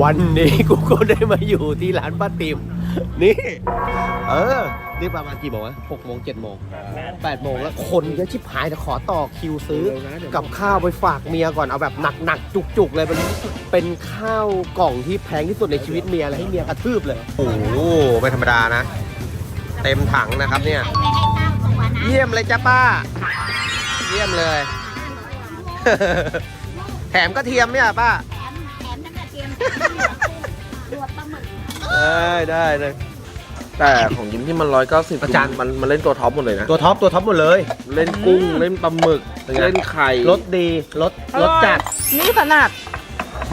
วันนี้กูก็ได้มาอยู่ที่ร้านป้าติมนี่ เออ นี่ประมาณกี่โมงวะหกโมงเจ็ดโมงแปดโมงแล้วคนเยอะชิบหายแต่ขอต่อคิวซื้อ กับข้าวไปฝากเมียก่อนเอาแบบหนักๆจุกๆเลยเป็นเป็นข้าวกล่องที่แพงที่สุดในชีวิตเมียเลยให้เมียกระทืบเลย โอ้โหไม่ธรรมดานะ เต็มถังนะครับเนี่ยไม่ให้ข้าวตัวนะเยี่ยมเลยจ้าป้า เยี่ยมเลย แถมกระเทียมเนี่ยป้า เทียมรวมปลาหมึกได้ได้เลยแต่ของยิ้มที่มันร้อยเก้าสิบอาจารย์ มันมันเล่นตัวท็อปหมดเลยนะ ตัวท็อปตัวท็อปหมดเลย เล่นกุ้ง เล่นปลาหมึก เป็นไง เล่นไข่รสดีรสรสจัดนี่ขนาด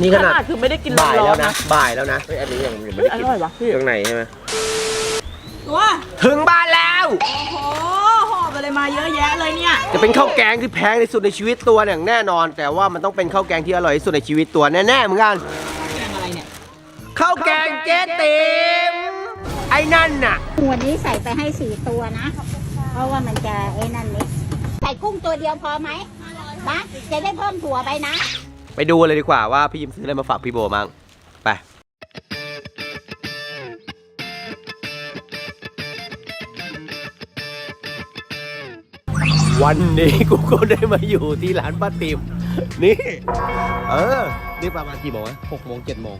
นี่ขนาดคือไม่ได้กินบ่ายร้อแล้วนๆนะนะบ่ายแล้วนะ เฮ้ยอันนี้ยังยังไม่ได้อกินร่อยวะพี่ข้างในใช่ไหมตัวถึงบ้านแล้ว โอ้โหหอบอะไรมาเยอะแยะเลยเนี่ย จะเป็นข้าวแกงที่แพงที่สุดในชีวิตตัวอย่างแน่นอน แต่ว่ามันต้องเป็นข้าวแกงที่อร่อยที่สุดในชีวิตตัวแน่ๆเหมือนกัน ข้าวแกงเจ๊ติ๋มไอ้นั่นน่ะ วันนี้ใส่ไปให้สี่ตัวนะ เพราะว่ามันจะไอ้นั่นนิดใส่กุ้งตัวเดียวพอไหมนะจะได้เพิ่มถั่วไปนะ ไปดูเลยดีกว่าว่าพี่ยิมซื้ออะไรมาฝากพี่โบมั้งไป วันนี้กูก็ได้มาอยู่ที่ร้านป้าติมนี่ เออ นี่ประมาณกี่โมงวะหกโมงเจ็ดโมง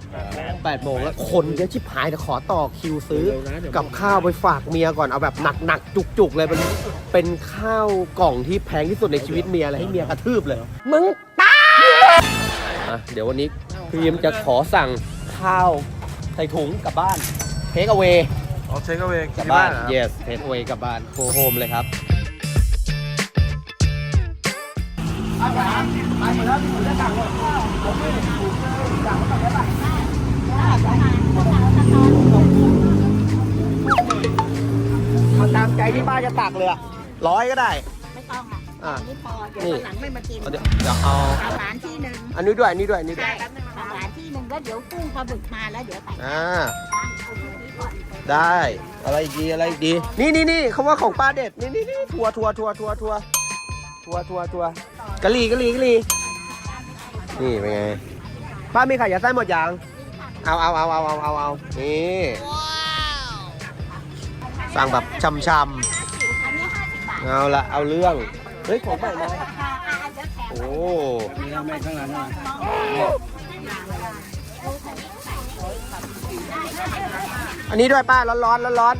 แปดโมงแล้วคนเยอะชิบหายแต่ขอต่อคิวซื้อ กับข้าวไปฝากเมียก่อนเอาแบบหนักๆจุกๆเลยเป็นเป็นข้าวกล่องที่แพงที่สุดในชีวิตเมียเลยให้เมียกระทืบเลย มึงตายอะเดี๋ยววันนี้พี่ยิมจะขอสั่งข้าวใส่ถุงกลับบ้านเทคเอา a y อ๋อเช็คเอาเองกลับบ้าน yes take away กลับบ้าน go home เลยครับ เอาตามใจที่ป้าจะตักเลยอะร้อยก็ได้ ไม่ต้องอะอะอันนี้พอเดี๋ยวนี่วันหลังไม่มากินเอาเดี๋ยวเดี๋ยวเอา เอาหวานที่หนึ่งอันนี้ด้วย อันนี้ด้วย อันนี้ด้วยใช่เอาหวานที่หนึ่งแล้วเดี๋ยวกุ้งปลาหมึกมาแล้วเดี๋ยวใส่อ่า ได้ อะไรอีกดี อะไรอีกดี นี่นี่นี่เขาว่าของป้าเด็ด นี่นี่นี่ทัวร์ทัวร์ทัวร์ทัวร์ทัวร์ ทัวร์ทัวร์ทัวร์กะหรี่กะหรี่กะหรี่นี่เป็นไงป้ามีไข่ยัดไส้หมดยังเอาเอาเอาเอาเอาเอาเอานี่สั่งแบบช่ำอันนี้ห้าสิบบาทๆเอาละเอาเรื่องเฮ้ยของใหม่มาราคาอะเดี๋ยวแถมโอ้อันนี้ด้วยป้าร้อนร้อนร้อนร้อน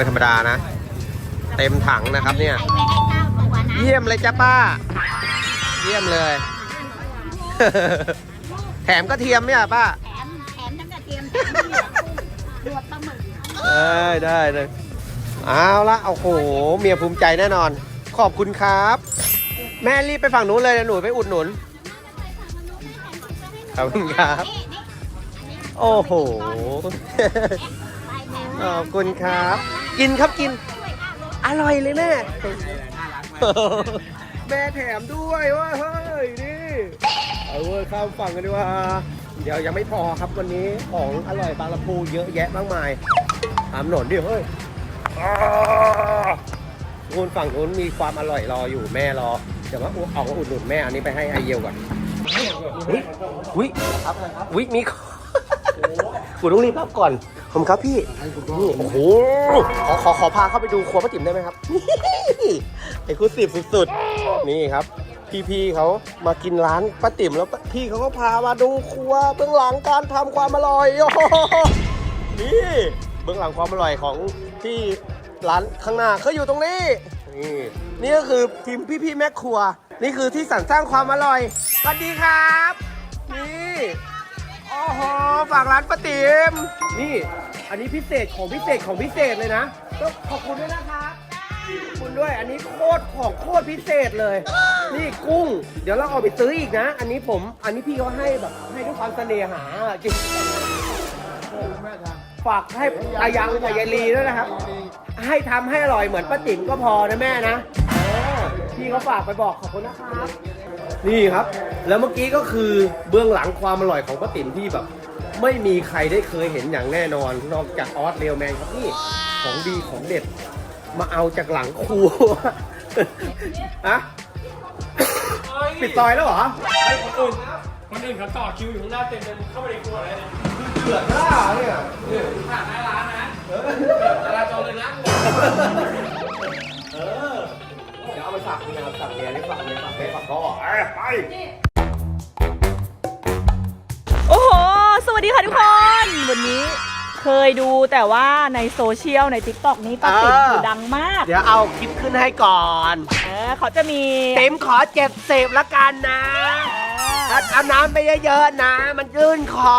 ไม่ธรรมดานะ เต็มถังนะครับเนี่ย ใส่ไปให้ข้าวตัวนะเยี่ยมเลยจ้าป้า เยี่ยมเลย แถมกระเทียมเนี่ยป้า แถมแถมทั้งกระเทียมแถมทั้งกุ้งรวมปลาหมึกได้ได้เลยเอาละโอ้โห เมียภูมิใจแน่นอน ขอบคุณครับ แม่รีบไปฝั่งนู้นเลยนะหนูไปอุดหนุน ขอบคุณครับโอ้โห ขอบคุณครับ กินครับกิน อร่อยเลยแม่แม่แถมด้วยเว่าเฮ้ยนี่เอาเว้ยข้ามฝั่งกันดีกว่าเดี๋ยวยังไม่พอครับวันนี้ของอร่อยบางลำพูเยอะแยะมากมายตามถนนดิเฮ้ยอ้าวนู้นฝั่งนู้นมีความอร่อยรออยู่แม่รอเดี๋ยวว่าออกมาอุดหนุนแม่อันนี้ไปให้ไอเยลก่อนอุ้ยอุ้ยอุ้ยมีกูต้องรีบรับก่อน ผมครับพี่นี่โอ้โหขอขอขอพาเข้าไปดูครัวป้าติ๋มได้ไหมครับไอ้คุณสิบสุดๆ นี่ครับ พี่ๆเขามากินร้านป้าติ๋มแล้วพี่เขาก็พามาดูครัวเบื้องหลังการทำความอร่อยโอ้โหนี่เบื้องหลังความอร่อยของที่ร้านข้างหน้าเขาอยู่ตรงนี้ นี่นี่ก็คือทีมพี่ๆแม่ครัว นี่คือที่สรรสร้างความอร่อยสวัสดีครับนี่โอ้โหฝากร้านป้าติ๋มนี่ อันนี้พิเศษของพิเศษของพิเศษเลยนะต้องขอบคุณด้วยนะครับขอบคุณด้วยอันนี้โคตรของโคตรพิเศษเลย นี่กุ้ง เดี๋ยวเราเอาไปซื้ออีกนะ อันนี้ผม อันนี้พี่เขาให้แบบให้ด้วยความเสน่หาจริงฝากให้อายังกับยายลีด้วยนะครับ ให้ทำให้อร่อยเหมือนป้าติ๋มก็พอนะแม่นะเออพี่เขาฝากไปบอกขอบคุณนะครับ นี่ครับ แล้วเมื่อกี้ก็คือเบื้องหลังความอร่อยของป้าติ๋มที่แบบ ไม่มีใครได้เคยเห็นอย่างแน่นอน นอกจากออสเรียวแมนครับนี่ของดีของเด็ด มาเอาจากหลังครัวฮะปิดซอยแล้วเหรอคนอื่นเขาต่อคิวอยู่ข้างหน้าเต็มเลยเข้าไปในครัวเลยเนี่ยเดือดหน้าเนี่ยผ่านหน้าร้านนะจราจรเลยนะเออเดี๋ยวเอาไปฝากเมียฝากเมียนี่ฝากเมียฝากเมียฝากพ่อเอ้ยไป วัสดีค่ะทุกคน วันนี้เคยดูแต่ว่าในโซเชียลใน t ิ k t o k นี้ป้าติ๋มคือดังมาก เดี๋ยวเอาคลิปขึ้นให้ก่อน เออเขาจะมีติ๋มขอเจ็ดสิบละกันนะเออเอาน้ำไปเยอะๆนะ มันยื่นคอ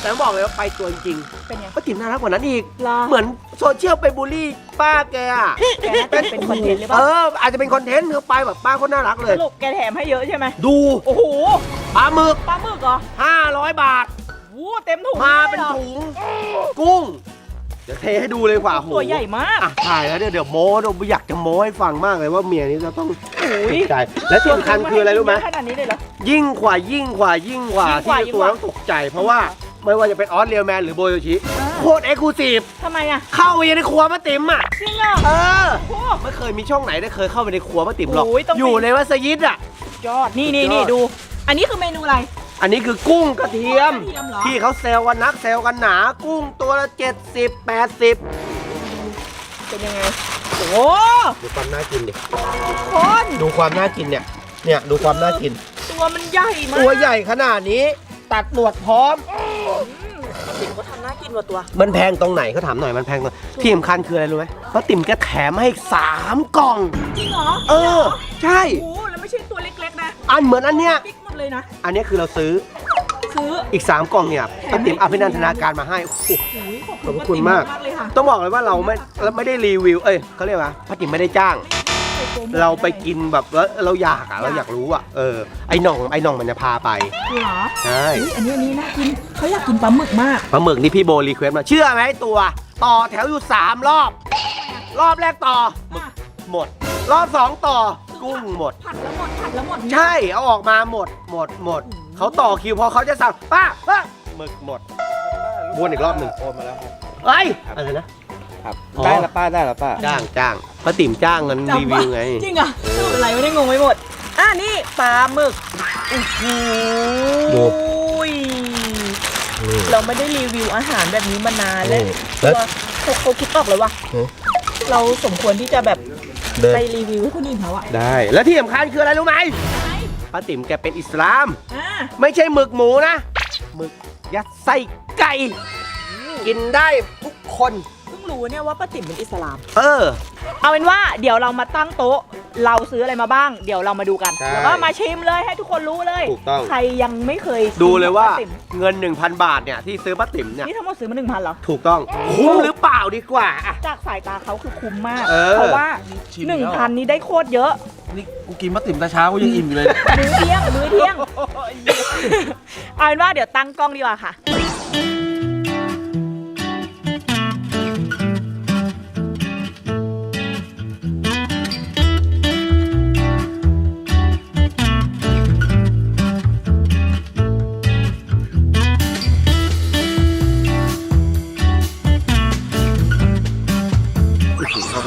แต่ต้องบอกเลยว่าไปตัวจริงเป็นไงป้าติ๋มน่ารักกว่านั้นอีก เหรอเหมือนโซเชียลไปบูลลี่ป้าแกอะแกน่าจะเป็นคอนเทนต์หรือเปเอล่าออาจจะเป็นคอนเทนต์คือไปแบบป้าคนน่ารักเลสยรุปแกแถมให้เยอะใช่ไหมดู โอ้โห ปลาหมึก ปลาหมึกเหรอ500บาท วู้เต็มถุงมาลยเป็นหรอถุงกุ้ง เดี๋ยวเทให้ดูเลยดีกว่าโหตัวใหญ่มาก อะถ่ายแล้วเดี๋ยวเดี๋ยวโม้เดี๋ยวอยากจะโม้ให้ฟังมากเลยว่าเมียนี้จะต้องโอ้ยตกใจและที่สำคัญคืออะไรรู้ไหม ขนาดนี้เลยเหรอ ยิ่งกว่ายิ่งกว่ายิ่งกว่ายิ่งกที่ว่าเจ้าตัวยิ่งกว่า ต้องตกใจ เพราะว่าไม่ว่าจะเป็นออสเรียลแมนหรือโบโยชิอ่าโคตรเอ็กซ์คลูซีฟทำไมอะเข้าไปในครัวป้าติ๋มอะจริงเหรอเออโอ้โห ไม่เคยมีช่องไหนได้เคยเข้าไปในครัวป้าติ๋มหรอกโอ้ยต้องไป อยู่ในมัสยิดอะ ยอด นี่นี่สุดยอดนี่ดู อันนี้คือเมนูอะไร อันนี้คือกุ้งกระเทียมกระเทียมเหรอ ที่เขาเซลล์กันนักเซลล์กันหนา กุ้งตัวละ 70 80เป็นยังไง โอ้โหดูความน่ากินดิคนดูความน่ากินเนี่ยเนี่ยดูความน่ากิน ตัวมันใหญ่มากตัวใหญ่ขนาดนี้ตัดหนวดพร้อมติ๋มก็ทำน่ากินกว่าตัว มันแพงตรงไหนเขาถามหน่อยมันแพงตรงที่สำคัญคืออะไรรู้ไหมป้าติ๋มแกแถมให้อีกสามกล่อง จริงเหรอเออ ใช่ โอ้โหแล้วไม่ใใช่ตัวเล็กๆนะ อันเหมือนอันเนี้ย บิ๊กหมด เลยนะ อันเนี้ยคือเราซื้อซื้ออีก 3 กล่องเนี่ยป้าติ๋มอภินันทนาการมาให้โอ้โห โอ้ยขอบขอบคุณคุณมากป้ติ๋เลยค่ะต้องบอกเลยว่าเราไม่เราไม่ได้รีวิว เอ้ยเขาเรียกว่าป้าติ๋มไม่ได้จ้างเราไปกินแบบว่าเราอยากอะเราอยากรู้อะเออไอ้หน่องไอ้หน่องมันจะพาไปเหรอใช่อุ๊ยอันนี้อันนี้น่ากินเขาอยากกินปลาหมึกมากปลาหมึกนี่พี่โบรีเควสต์มาเชื่อไหมตัว ต่อแถวอยู่ 3 รอบ รอบแรกต่อหมึกหมด รอบ 2 ต่อ กุ้งหมด ผัดแล้วหมดผัดแล้วหมดใช่เอาออกมาหมดหมดหมดเขาต่อคิวพอเขาจะสั่งป้าป้าหมึกหมด วนอีกรอบหนึ่ง โอนมาแล้วครับเฮ้ยอะไรนะ ครับอ๋อ ได้ละป้าได้ละป้า จ้างจ้างป้าติ๋มจ้างเงินรีวิวไง จริงเหรอะอะไรไม่ได้งงไปหมด อะนี่ปลาหมึกโอ้โหดูเราไม่ได้รีวิวอาหารแบบนี้มานานแล้วแล้วเขาเขาคิดออกเลยว่าหือเราสมควรที่จะแบบ เดินไปรีวิวให้คนอื่นเขาอะได้ แล้วที่สำคัญคืออะไรรู้ไหมป้าติ๋มแกเป็นอิสลาม อ่าไม่ใช่หมึกหมูนะหมึกยัดไส้ไก่ กินได้ทุกคนเพิ่ง รู้เนี่ยว่าป้าติ๋มเป็นอิสลาม เออ เอาเป็นว่าเดี๋ยวเรามาตั้งโต๊ะ เราซื้ออะไรมาบ้าง เดี๋ยวเรามาดูกันใช่แล้วก็มาชิมเลยให้ทุกคนรู้เลยถูกต้อง ใครยังไม่เคยดูเลยว่าป้ติ๋มเงิน 1,000 บาทเนี่ยที่ซื้อป้าติ๋มเนี่ย นี่ทั้งหมดซื้อมาหนึ่งพันเหรอ ถูกต้อง คุ้มหรือเปล่าดีกว่าอะ จากสายตาเขาคือคุ้มมาก เออ เพราะว่าชิมหนึ่งแล้วพันนี้ได้โคตรเยอะ นี่กูกินมาติ๋มแต่เช้ากูยังอิ่มอยู่เลย มื้อเที่ยง มื้อเที่ยง เอาเป็นว่าเดี๋ยวตั้งกล้องดีกว่าค่ะ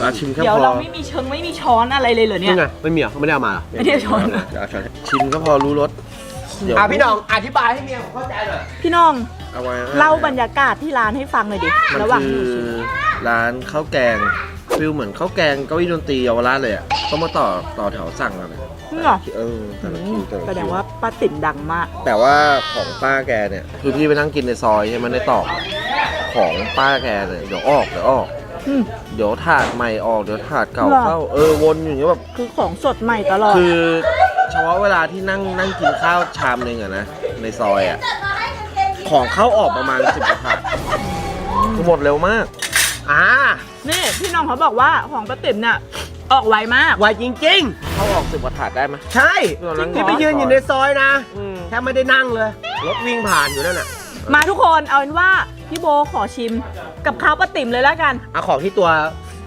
อาชิมแค่เดี๋ยวพอเราไม่มีเชิงไม่มีช้อนอะไรเลยเหรอเนี่ยนี่ไงไม่มีเหรอไม่ได้เอามาเหรอไม่ได้ช้อน เดี๋ยวเอาช้อนชิมก็พอรู้รสเดี๋ยวอะพี่น้องอธิบายให้เมียผมเข้าใจหน่อยพี่น้องเอาไว้เล่าบรรยากาศที่ร้านให้ฟังหน่อยดิมันระหว่างคืที่อชิมร้านข้าวแกงฟิลเหมือนข้าวแกงเก้าอี้ดนตรีเยาวราชเลยอะต้องมาต่อต่อแถวสั่งกันเลยจริงเหรอเออแต่ละคิวแต่ละแสดงคิวว่าป้าติ๋มดังมาก แต่ว่าของป้าแกเนี่ย คือพี่ไปนั่งกินในซอยใช่ไหมในตอกของป้าแกเนี่ยเดี๋ยวออกเดี๋ยวออก อืม เดี๋ยวถาดใหม่ออกเดี๋ยวถาดเก่าเหรอเข้าเออวนอยู่อย่างเงี้ยแบบ คือของสดใหม่ตลอด คือเฉพาะเวลาที่นั่งนั่งกินข้าวชามหนึ่งอะนะ ในซอยอะของเข้าออกประมาณสิบกว่าถาดคือหมดเร็วมาก อ่านี่พี่น้องเขาบอกว่าของป้าติ๋มเนี่ยออกไวมาก ไวจริง เข้าออกสิบกว่าถาดได้ไหมๆใช่ตอนนั้นที่ไปยืนอยู่ในซอยนะ อืมแทบไม่ได้นั่งเลย รถวิ่งผ่านอยู่นั่นน่ะ มาทุกคนเอาเป็นว่าพี่โบขอชิมกับข้าวป้าติ๋มเลยแล้วกันเอาของที่ตัว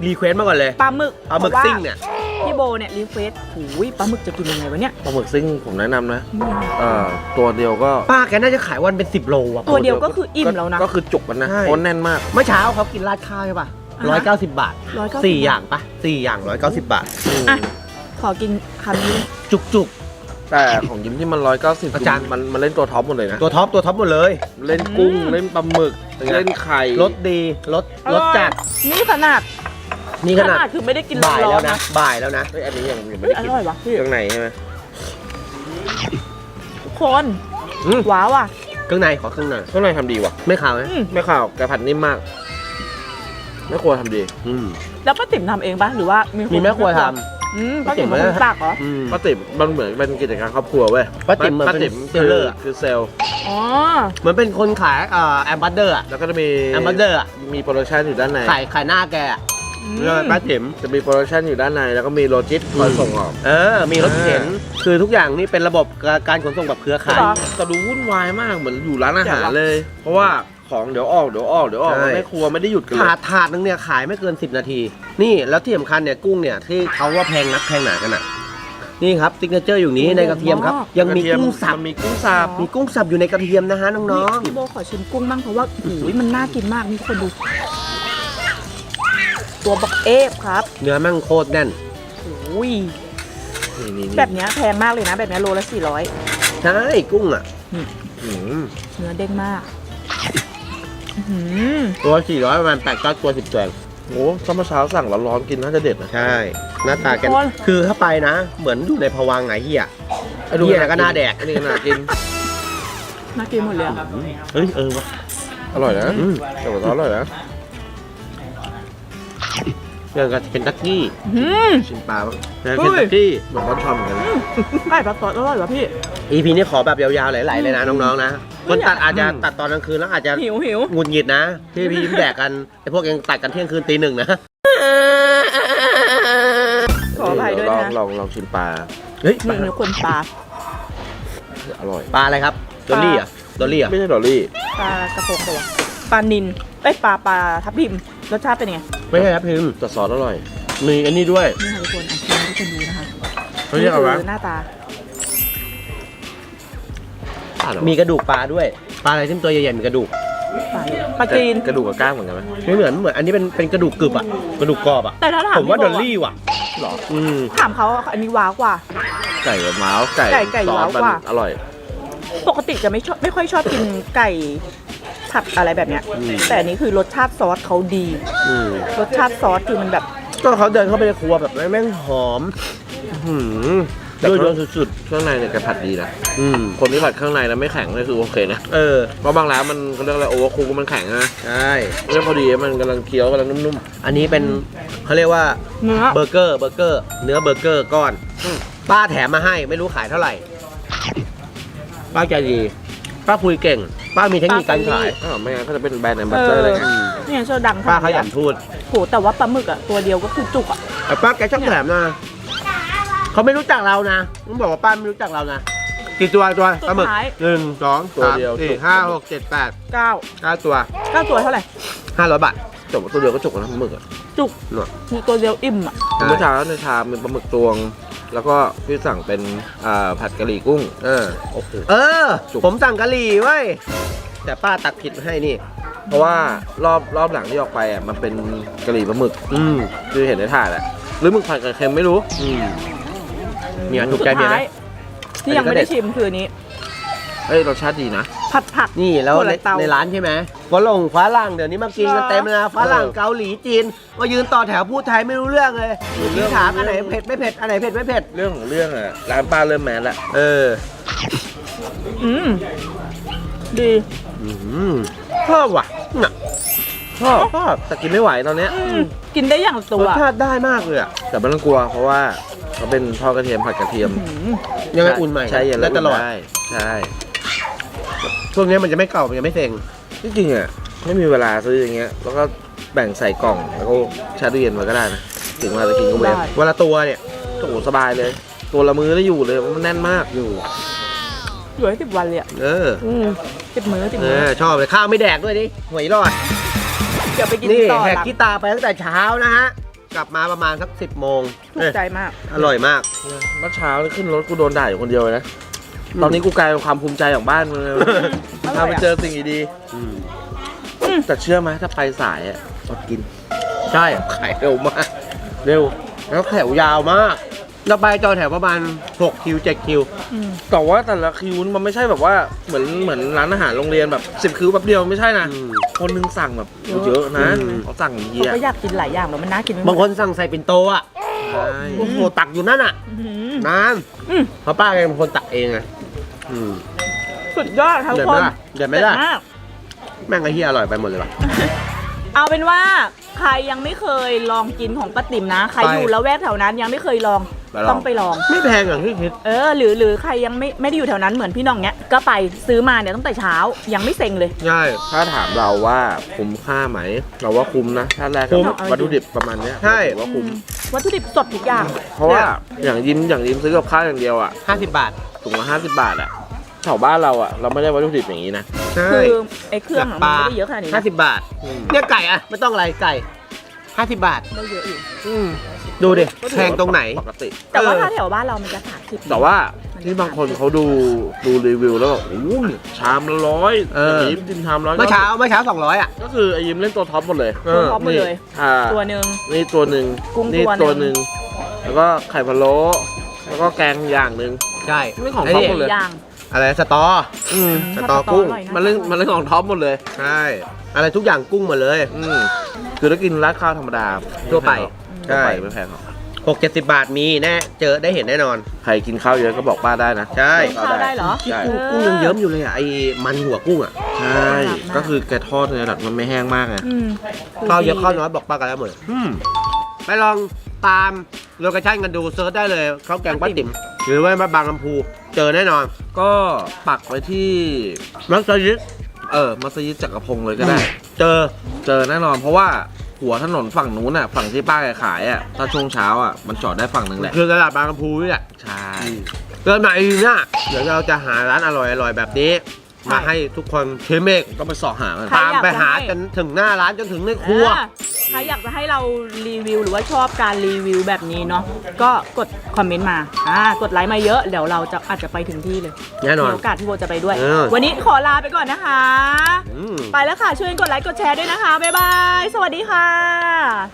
รีเควสต์มาก่อนเลยปลาหมึกปลาหมึกพระว่ซิ่งเนี่ยพี่โบเนี่ยรีเควสหูยปลาหมึกจะกินยังไงวะเนี่ยปลาหมึกซิ่งผมแนะนำนะนี่เอ่อตัวเดียวก็ป้าแกน่าจะขายวันเป็น 10 โลอะตัวเดียวก็คืออิ่มแล้วนะก็คือจุกมันนะใช่โอนแน่นมากเมื่อเช้าเขากินราดข้าวใช่ป่ะร้อยเก้าสิบบาท190สี่อย่างปะสี่อย่างร้อยเก้าสิบบาทอะขอกินคำนี้จุกจุก แต่ของยิ้มที่มันร้อยเก้าสิบอาจารย์ มันมันเล่นตัวท็อปหมดเลยนะๆตัวท็อปตัวท็อปหมดเลยเล่นกุ้งอืมเล่นปลาหมึก เล่นไข่รสดีรสรสจัดนี่ขนาดนี่ขนาดคือไม่ได้กินบ่ายร้อแล้วนๆนะนะบ่ายแล้วนะเฮ้ยอันนี้ยังยังไม่เฮ้ยได้อกินร่อยวะพี่เครื่องในใช่ไหมทุกคนอืมว้าวอะเครื่องในขอเครื่องในเครื่องในทำดีว่ะไม่ขาวนะอืมไม่ข่าวแกผัดนิ่มมากแม่ครัวทำดี อืมแล้วป้าติ๋มทำเองปะหรือว่ามีคนมีแม่ครัวท อืมป้าติ๋มเป็นคนตักเหรอำอืมป้าติ๋มมันเหมือนเป็นกิจการครอบครัวเว้ยป้าติ๋มเหมือนป้าเป็นติ๋มเซลเลอร์อะ คือเซลล์อ๋อ เหมือนเป็นคนขายเอ่อแอมบัสเดอร์อะแล้วก็จะมีแอมบัสเดอร์อะมีโปรดักชันอยู่ด้านในขายขายหน้าแกอะอืมเรียกว่าป้าติ๋มจะมีโปรดักชันอยู่ด้านใน แล้วก็มีโลจิสคอยส่งออกเออ มีรถเข็นคือทุกอย่างนี่เป็นระบบการขนส่งแบบเครือข่าย เหรอ แต่ดูวุ่นวายมากเหมือนอยู่ร้านอาหารเลย เพราะว่า ของเดี๋ยวออกเดี๋ยวออกเดี๋ยวออกใช่ แม่ครัวไม่ได้หยุดกันเลถายดถาดนึงเนี่ยขายไม่เกิน 10 นาที นี่แล้วที่สำคัญเนี่ยกุ้งเนี่ยที่เขาว่าแพงนักแพงหนากันอะ นี่ครับซิกเนเจอร์อยู่นี้ในกระเทียมครับ ยังมีกุ้งสับ มันมีกุ้งสับมีกุ้งสับอยู่ในกระเทียมนะฮะน้นี่องพี่โบขอชิมกุ้งบ้างเพราะว่าโอ้ยมันน่ากินมากนี่ทุกคนดู ตัวบักเอฟครับๆ เนื้อแม่งโคตรแน่นโอ้ยนี่นี่นี่แบบเนี้ยแพงมากเลยนะ แบบเนี้ยโลละสี่ร้อยใช่ กุ้งอะ อืมเนื้อเด้งมาก อื้อหือตัว400ประมาณ8 9ตัว10ตัวเองโอ้ถ้าเมื่อเช้าสั่งร้อนๆกินน่าจะเด็ดนะ ใช่ หน้าตาแกคือถ้าไปนะ เหมือนอยู่ในภวังค์ไหนเฮียไอ้ดูเหี้ยก็น่าแดกอันนี้ก็น่ากิน น่ากินหมดเลยอะเฮ้ย เออวะ อร่อยนะอืม แต่ว่าอร่อยนะอย่างกับเป็นตักกี้อื้อหือ ชิมปลาบ้างอย่างกับเป็นตักกี้เหมือนบ้านชอมเหมือนกันนะไก่ปลาซอสอร่อยวะพี่ EP นี้ขอแบบยาวๆ หลายๆเลยนะน้องๆนะคนตัดอาจจะตัดตอนกลางคืนแล้วอาจจะหิวหิวหงุดหงิดนะพี่พี่ยิ้มแดกกันไอพวกเองตัดกันเที่ยงคืนตีหนึ่งนะขออภัยด้วยลองนะลองลองชิมปลาเฮ้ยหนึ่งในคนปลาอร่อยปลาอะไรครับดอลลี่เหรอะดอลลี่เหรอะไม่ใช่ดอลลี่ปลากระพงตัวะปลานินเอ้ยปลาปลาทับทิมรสชาติเป็นยังไงไม่ใช่ครับพิมพ์แต่ซอสอร่อยมีอันนี้ด้วยนี่ค่ะทุกคนอะชิมให้ทุกคนดูนะคะเฮ้ยเอาวะคือหน้าตา มีกระดูกปลาด้วย ปลาอะไรที่มันตัวใหญ่ๆมีกระดูกปลาปลาจีน กระดูกกับกล้างเหมือนกันไหมไม่เหมือนเหมือนอันนี้เป็นเป็นกระดูกกรึบอะ กระดูกกรอบอะ แต่ถ้าถามผมว่าพี่ดโบอลลี่ว่ะ หรออืม ถามเขาอันนี้ว้าวกว่า ไก่กับม้าวไก่ไก่ไก่ซอสว้าวมันกว่า อร่อย ปกติจะไม่ชอบไม่ค่อยชอบกินไก่ผัดอะไรแบบเนี้ย อืม แต่อันนี้คือรสชาติซอสเขาดี อืมรสชาติซอสคือมันแบบ ก็เขาเดินเข้าไปในครัวแบบแม่งหอมหืมแต่ ด้วยเครรื่องสสุดเครื่องในเนี่ยแกผัดดีนะๆอืมคนที่ผัดเครื่องในแล้วไม่แข็งเลยคือโอเคนะเออ เพราะบางร้านมันเขาเรียกอะไรโอเวอร์คุกมันแข็งนะใช่เรื่องพอดีมันกำลังเคี้ยวกำลังนุ่มอันนี้เป็นเขาเรียกว่าเนื้อเบอร์เกอร์เบอร์เกอร์ เนื้อเบอร์เกอร์ก้อน ป้าแถมมาให้ไม่รู้ขายเท่าไหร่ ป้าใจดี ป้าคุยเก่ง ป้ามีเทคนิคการขาย ๆอ้าวไม่งั้นก็จะเป็นแบรนด์แอมบาเอสเตอร์อเลยไงเนี่ยชอบดังป้าขขนาดยันเนี้ยพูด โหแต่ว่าปลาหมึกอะตัวเดียวก็คือจุกอะ แต่ป้าแกชอบแถมนะ เขาไม่รู้จักเรานะต้องบอกว่าป้าไม่รู้จักเรานะกี่ตัวตัวปลาหมึกหนึ่งสองสามสี่ห้าหกเจ็ดแปดเก้าเก้าตัวเก้าตัวเท่าไหร่ห้าร้อยบาทจบตัวเดียวก็จบแล้วนะหมึกอะจุกเนอะมีตัวเดียวอิ่มอะใช่เมื่อเช้าในชามมีปลาหมึกตวง แล้วก็พี่สั่งเป็นอ่าผัดกะหรี่กุ้ง เออ โอ้โห เออ จุก ผมสั่งกะหรี่ไว้ยแต่ป้าตักผิดให้นี่ เพราะว่ารอบรอบหลังที่ออกไปอะมันเป็นกะหรี่ปลาหมึกอืมคือเห็นในถาดอะหรือหมึกผัดกับเค็มไม่รู้อืม เมียถูกสุดใจเมียไหมท้ายที่ยังไม่ได้ชิมคืออันนี้เอ้ยรสชาติดีนะ ผัดผัก นี่แล้วคนในละเตาในร้านใช่ไหมฝรั่งฟ้าล่างเดี๋ยวนี้มากินกันเหรอเต็มเลยนะฟ้าล่างเกาหลีจีน มายืนต่อแถวพูดไทยไม่รู้เรื่องเลยรู้เรื่อง ถามอันไหนเผ็ดไม่เผ็ดอันไหนเผ็ดไม่เผ็ดเรื่องของเรื่องอะร้านป้าเริ่มแมสแล้วเอออืมดีอืมชอบว่ะน่ะชอบชอบแต่กินไม่ไหวตอนเนี้ยอืมกินได้อย่างตัรวสชาติได้มากเลยอะแต่ไม่ต้องกลัวเพราะว่า เขาเป็นทอดกระเทียมผัดกระเทียมอืมยังไงอุ่นใหม่ใช่เย็นได้แล้วตลอด ได้ใช่ช่วงนี้มันจะไม่เก่ามันจะไม่เซ็งที่จริงอะไม่มีเวลาซื้ออย่างเงี้ย แล้วก็แบ่งใส่กล่องแล้วก็แช่ตู้เย็นไว้ก็ได้นะถึงเวลาจะกินก็เวฟได้เวลาตัวเนี่ยโอ้โหสบายเลย ตัวละมือได้อยู่เลยมันแน่นมากอยู่อยู่ได้สิบวันเลยอะเอออืมสิบมื้อสิบเอมื้ออชอบเลยข้าวไม่แดกด้วยดิหวยรอด เดี๋ยวไปกินนี่ต่อแหกหลัง ขี้ตาไปตั้งแต่เช้านะฮะ กลับมาประมาณสักสิบโมงถูกใจมาก อร่อยมาก เมื่อเช้านี่ขึ้นรถกูโดนด่าอยู่คนเดียวเลยนะ ตอนนี้กูกลายเป็นความภูมิใจของบ้านมึงเลยอร่อยอะถ้าไปเจอสิ่งดีอืมๆแต่เชื่อไหมถ้าไปสายอะอดกิน ใช่ขายเร็วมาก เร็ว แล้วแถวยาวมาก เราไปจอแถวประมาณ6คิว7คิวอืมแต่ว่าแต่ละคิวมันไม่ใช่แบบว่าเหมือนเหมือนร้านอาหารโรงเรียนแบบสิบคิวแบบเดียวไม่ใช่นะ อืม คนหนึงสั่งแบบเยอะนะอืมเขาสั่งอย่างเขาเงี้ยก็อยากกินหลายอย่างแล้วมันน่ากินไม่หมบางดคนสั่งใส่ปิ่นโตอะใช่โอ้โหตักอยู่นั่นอะอื้อหือ นานอืม เพราะป้าแกเป็นคนตักเองไงอืม สุดยอดทั้งเด็ดคไหมนล่ะเด็ดไหมล่ะมาก แม่งไอ้เหี้ยอร่อยไปหมดเลยว่ะ เอาเป็นว่าใครยังไม่เคยลองกินของป้าติ๋มนะ ใครไป อยู่ละแวกแถวนั้นยังไม่เคยลองไปลอง ต้องไปลอง ไม่แพงอย่างที่คิด เออ หรือหรือใครยังไม่ไม่ได้อยู่แถวนั้นเหมือนพี่น้องเนี้ย ก็ไปซื้อมาเนี่ยตั้งแต่เช้ายังไม่เซ็งเลย ใช่ ถ้าถามเราว่าคุ้มค่าไหม เราว่าคุ้มนะ ถ้าแรกคุ้ม กับวัตถุดิบประมาณเนี้ยใช่ถือว่าคุ้ม วัตถุดิบสดทุกอย่าง เพราะว่าอย่างยิ้มอย่างยิ้มซื้อกับข้าวอย่างเดียวอะ50 บาทถุงละห้าสิบบาทอะแถวบ้านเราอะเราไม่ได้วัตถุดิบอย่างนี้นะ ใช่คือไอ้เครื่องอะปมันลาไม่ได้เยอะขนาดนี้นะห้าสิบบาทเนี่ยไก่อะไม่ต้องอะไรไก่ห้าสิบบาท ได้เยอะอยู่อืม ดูดิแพงตรงไหน ปกติแต่ว่าเออถ้าแถวบ้านเรามันจะสามสิบแต่ว่าที่บางคนเขาดูดูรีวิวแล้วแบบโอ้โหชามละร้อยเออ ยิ้มกินชามร้อยเมื่อเช้าเมื่อเช้าสองร้อยอะก็คือไอ้ยิ้มเล่นตัวท็อปหมดเลยเอตัวอท็อปหมาเลยอ่าตัวหนึ่ง นี่ตัวหนึ่งกุ้งนี่ตัตัววหหนึ่นึ่ง งแล้วก็ไข่พะโล้แล้วก็แกงอย่างหนึ่ง ใช่นี่ของไอ้ท็อปนี่หมดเลย อย่าง อะไรสตอ อืมสตอกุ้ง ร่อยะมันเล่นมันเล่นของท็อปหมดเลย ใช่ อะไรทุกอย่างกุ้งหมดเลย อืมคือถ้ากินราดข้าวธรรมดาทั่วไปทั่วไป ใช่ไม่แพงหรอกหกเจ็ดสิบบาทมีแน่เจอได้เห็นแน่นอน ใครกินข้าวเยอะก็บอกป้าได้นะใช่เพิ่มข้าวได้เหรอ ที่ใช่กุ้งกุ้งยังเยิ้มอยู่เลยอะไอ้มันหัวกุ้งอะใช่ ก็คือแกทอดในระดับมันไม่แห้งมากไงอืมข้าวเยอะข้าวน้อยบอกป้ากันแล้วหมดอืม ไปลองตามโลเคชั่นกันดูเซิร์ชได้เลยข้าวแกงป้าติ๋มหรือว่ามาบางลำพูเจอแน่นอนก็ปักไว้ที่มัสยิดเออมัสยิดจักรพงศ์เลยก็ได้ เจอ เจอแน่นอนเพราะว่า หัวถนนฝั่งนู้นอะฝั่งที่ป้าแกขายอะถ้าช่วงเช้าอะมันจอดได้ฝั่งหนึ่งแหละคือตลาดบางลำพูนี่แหละใช่เกินมาอีกนะเดี๋ยวเราจะหาร้านอร่อยอร่อยๆแบบนี้ มาให้ทุกคนเทมเมกต้องไปเสอหากันใครตามอยากไปจะหาให้ จนถึงหน้าร้านจนถึงในครัว อ่าใครอยากจะให้เรารีวิวหรือว่าชอบการรีวิวแบบนี้เนาะก็กดคอมเมนต์มาอ่ากดไลค์มาเยอะเดี๋ยวเราจะอาจจะไปถึงที่เลยแน่นอนมีโอกาสที่โบจะไปด้วย เออ วันนี้ขอลาไปก่อนนะคะ อืม ไปแล้วค่ะช่วยกดไลค์กดแชร์ด้วยนะคะบ๊ายบาย สวัสดีค่ะ